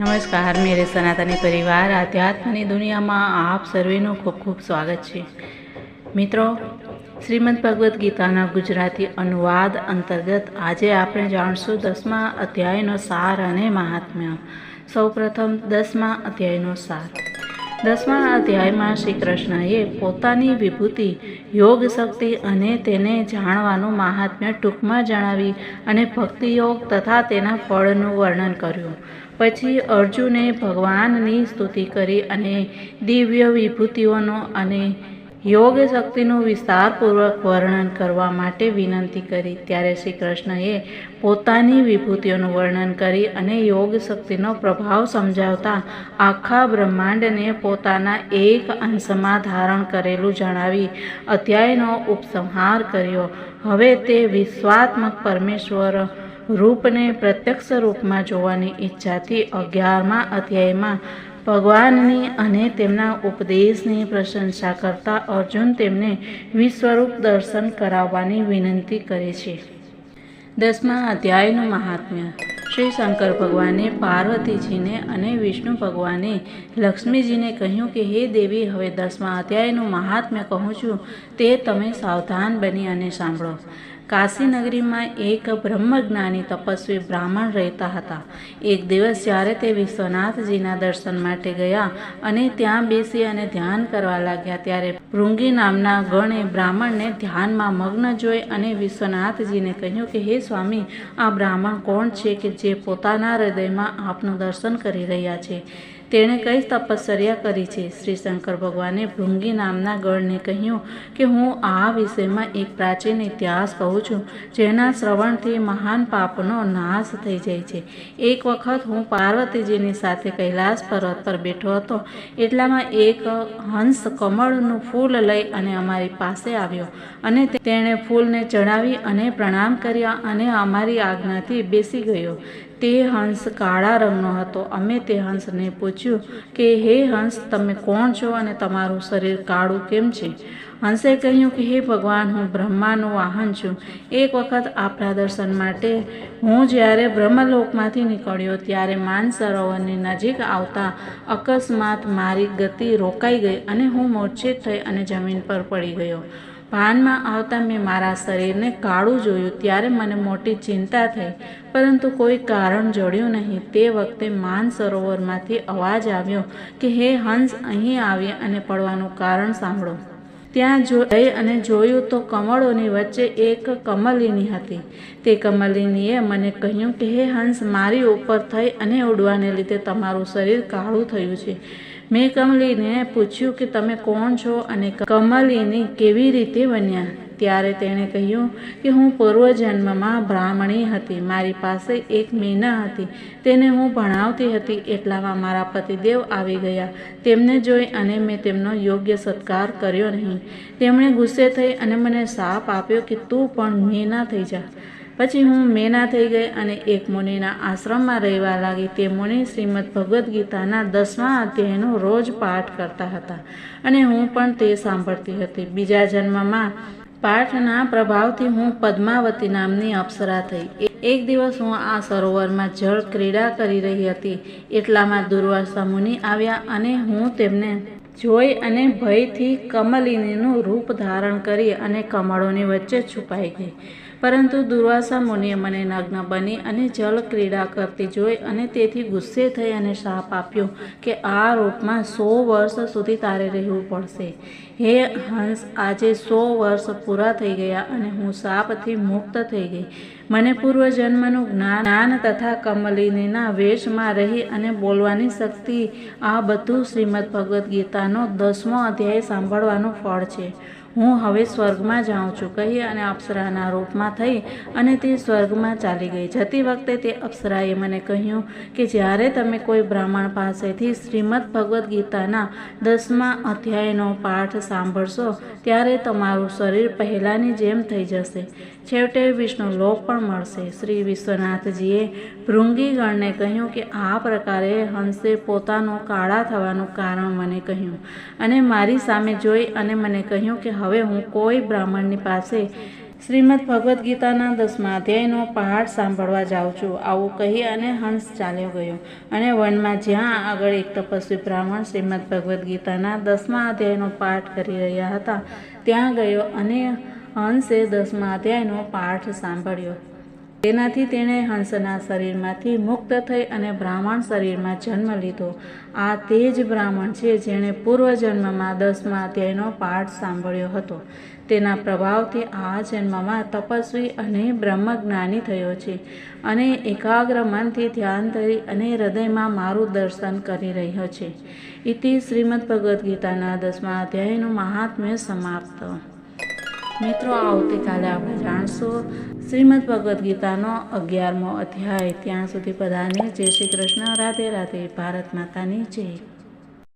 નમસ્કાર, મેરે સનાતની પરિવાર, આધ્યાત્મની દુનિયામાં આપ સર્વેનું ખૂબ ખૂબ સ્વાગત છે. મિત્રો, શ્રીમદ ભગવદ્ ગીતાના ગુજરાતી અનુવાદ અંતર્ગત આજે આપણે જાણશું દસમા અધ્યાયનો સાર અને મહાત્મ્ય. સૌપ્રથમ દસમા અધ્યાયનો સાર. દસમા અધ્યાયમાં શ્રી કૃષ્ણએ પોતાની વિભૂતિ, યોગ શક્તિ અને તેને જાણવાનું મહાત્મ્ય ટૂંકમાં જણાવી અને ભક્તિ યોગ તથા તેના ફળનું વર્ણન કર્યું. પછી અર્જુને ભગવાનની સ્તુતિ કરી અને દિવ્ય વિભૂતિઓનો અને યોગ શક્તિનું વિસ્તારપૂર્વક વર્ણન કરવા માટે વિનંતી કરી. ત્યારે શ્રી કૃષ્ણએ પોતાની વિભૂતિઓનું વર્ણન કરી અને યોગ શક્તિનો પ્રભાવ સમજાવતા આખા બ્રહ્માંડને પોતાના એક અંશમાં ધારણ કરેલું જણાવી અધ્યાયનો ઉપસંહાર કર્યો. હવે તે વિશ્વાત્મક પરમેશ્વર રૂપને પ્રત્યક્ષ રૂપમાં જોવાની ઈચ્છાથી અગિયારમા અધ્યાયમાં ભગવાનની અને તેમના ઉપદેશની પ્રશંસા કરતા અર્જુન તેમને વિશ્વરૂપ દર્શન કરાવવાની વિનંતી કરે છે. દસમા અધ્યાયનું મહાત્મ્ય. શ્રી શંકર ભગવાને પાર્વતીજીને અને વિષ્ણુ ભગવાને લક્ષ્મીજીને કહ્યું કે, હે દેવી, હવે દસમા અધ્યાયનું મહાત્મ્ય કહું છું. તે તમે સાવધાન બની અને સાંભળો. કાશી નગરીમાં એક બ્રહ્મજ્ઞાની તપસ્વી બ્રાહ્મણ રહેતા હતા. એક દિવસ જ્યારે તે વિશ્વનાથજીના દર્શન માટે ગયા અને ત્યાં બેસી અને ધ્યાન કરવા લાગ્યા, ત્યારે ભૃંગી નામના ગણે બ્રાહ્મણને ધ્યાનમાં મગ્ન જોઈ અને વિશ્વનાથજીને કહ્યું કે, હે સ્વામી, આ બ્રાહ્મણ કોણ છે કે જે પોતાના હૃદયમાં આપનું દર્શન કરી રહ્યા છે? તેણે કઈ તપશ્ચર્યા કરી છે? શ્રી શંકર ભગવાને ભૃંગી નામના ગણને કહ્યું કે, હું આ વિષયમાં એક પ્રાચીન ઇતિહાસ કહું છું, જેના શ્રવણથી મહાન પાપનો નાશ થઈ જાય છે. એક વખત હું પાર્વતીજીની સાથે કૈલાસ પર્વત પર બેઠો હતો. એટલામાં એક હંસ કમળનું ફૂલ લઈ અને અમારી પાસે આવ્યો અને તેણે ફૂલને ચડાવી અને પ્રણામ કર્યા અને અમારી આજ્ઞાથી બેસી ગયો. તે હંસ કાળા રંગનો હતો. અમે તે હંસને પૂછ્યું કે, હે હંસ, તમે કોણ છો અને તમારું શરીર કાળું કેમ છે? હંસે કહ્યું કે, હે ભગવાન, હું બ્રહ્માનું વાહન છું. એક વખત આપણા દર્શન માટે હું જ્યારે બ્રહ્મલોકમાંથી નીકળ્યો ત્યારે માનસરોવરની નજીક આવતા અકસ્માત મારી ગતિ રોકાઈ ગઈ અને હું મૂર્છિત થઈ અને જમીન પર પડી ગયો. ભાનમાં આવતા મેં મારા શરીરને કાળું જોયું, ત્યારે મને મોટી ચિંતા થઈ. પરંતુ કોઈ કારણ જોડ્યું નહીં. તે વખતે માન સરોવરમાંથી અવાજ આવ્યો કે, હે હંસ, અહીં આવી અને પડવાનું કારણ સાંભળો. ત્યાં જઈ અને જોયું તો કમળોની વચ્ચે એક કમલિની હતી. તે કમલિનીએ મને કહ્યું કે, હે હંસ, મારી ઉપર થઈ અને ઉડવાને લીધે તમારું શરીર કાળું થયું છે. મેં કમલીને પૂછ્યું કે તમે કોણ છો અને કમલિની કેવી રીતે બન્યા? ત્યારે તેણે કહ્યું કે હું પૂર્વજન્મમાં બ્રાહ્મણી હતી. મારી પાસે એક મીના હતી. તેને હું ભણાવતી હતી એટલામાં મારા પતિદેવ આવી ગયા. તેમને જોઈ અને મેં તેમનો યોગ્ય સત્કાર કર્યો નહીં. તેમણે ગુસ્સે થઈ અને મને શાપ આપ્યો કે તું પણ મેના થઈ જા. પછી હું મેના થઈ ગઈ અને એક મુનિના આશ્રમમાં રહેવા લાગી. તે મુનિ શ્રીમદ ભગવદ્ ગીતાના દસમા અધ્યાયનો રોજ પાઠ કરતા હતા અને હું પણ તે સાંભળતી હતી. બીજા જન્મમાં પાઠના પ્રભાવથી હું પદ્માવતી નામની અપ્સરા થઈ. એક દિવસ હું આ સરોવરમાં જળ ક્રીડા કરી રહી હતી. એટલામાં દુર્વાસા મુનિ આવ્યા અને હું તેમને જોઈ અને ભયથી કમલિનીનું રૂપ ધારણ કરી અને કમળોની વચ્ચે છુપાઈ ગઈ. પરંતુ દુર્વાસા મુનિએ મને નગ્ન બની અને જલ ક્રીડા કરતી જોઈ અને તેથી ગુસ્સે થઈ અને શાપ આપ્યો કે આ રૂપમાં સો વર્ષ સુધી તારે રહેવું પડશે. હે હંસ, આજે સો વર્ષ પૂરા થઈ ગયા અને હું શાપથી મુક્ત થઈ ગઈ. મને પૂર્વજન્મનું જ્ઞાન તથા કમલિનીના વેશમાં રહી અને બોલવાની શક્તિ આ બધું શ્રીમદ ભગવદ્ ગીતાનો દસમો અધ્યાય સાંભળવાનું ફળ છે. હું હવે સ્વર્ગમાં જાઉં છું કહી અને અપ્સરાના રૂપમાં થઈ અને તે સ્વર્ગમાં ચાલી ગઈ. જતી વખતે તે અપ્સરાએ મને કહ્યું કે જ્યારે તમે કોઈ બ્રાહ્મણ પાસેથી શ્રીમદ ભગવદ્ ગીતાના દસમા અધ્યાયનો પાઠ સાંભળશો, ત્યારે તમારું શરીર પહેલાંની જેમ થઈ જશે. છેવટે વિષ્ણુ લોક પણ મળશે. શ્રી વિશ્વનાથજીએ ભૃંગીગણને કહ્યું કે આ પ્રકારે હંસે પોતાનું કાળા થવાનું કારણ મને કહ્યું અને મારી સામે જોઈ અને મને કહ્યું કે હવે હું કોઈ બ્રાહ્મણની પાસે શ્રીમદ ભગવદ્ ગીતાના દસમા અધ્યાયનો પાઠ સાંભળવા જાઉં છું. આવું કહી અને હંસ ચાલ્યો ગયો અને વનમાં જ્યાં આગળ એક તપસ્વી બ્રાહ્મણ શ્રીમદ ભગવદ્ ગીતાના દસમા અધ્યાયનો પાઠ કરી રહ્યા હતા, ત્યાં ગયો અને હંસે દસમા અધ્યાયનો પાઠ સાંભળ્યો. તેનાથી તેણે હંસના શરીરમાંથી મુક્ત થઈ અને બ્રાહ્મણ શરીરમાં જન્મ લીધો. આ તે જ બ્રાહ્મણ છે જેણે પૂર્વજન્મમાં દસમા અધ્યાયનો પાઠ સાંભળ્યો હતો. તેના પ્રભાવથી આ જન્મમાં તપસ્વી અને બ્રહ્મજ્ઞાની થયો છે અને એકાગ્ર મનથી ધ્યાન ધરી અને હૃદયમાં મારું દર્શન કરી રહ્યો છે. ઇતિ શ્રીમદ ભગવદ્ ગીતાના દસમા અધ્યાયનું મહાત્મ્ય સમાપ્ત. મિત્રો, આવતીકાલે આપણે જાણશું શ્રીમદ ભગવદ્ ગીતાનો અગિયારમો અધ્યાય. ત્યાં સુધી બધાને જય શ્રી કૃષ્ણ. રાધે રાધે. ભારત માતાની જય.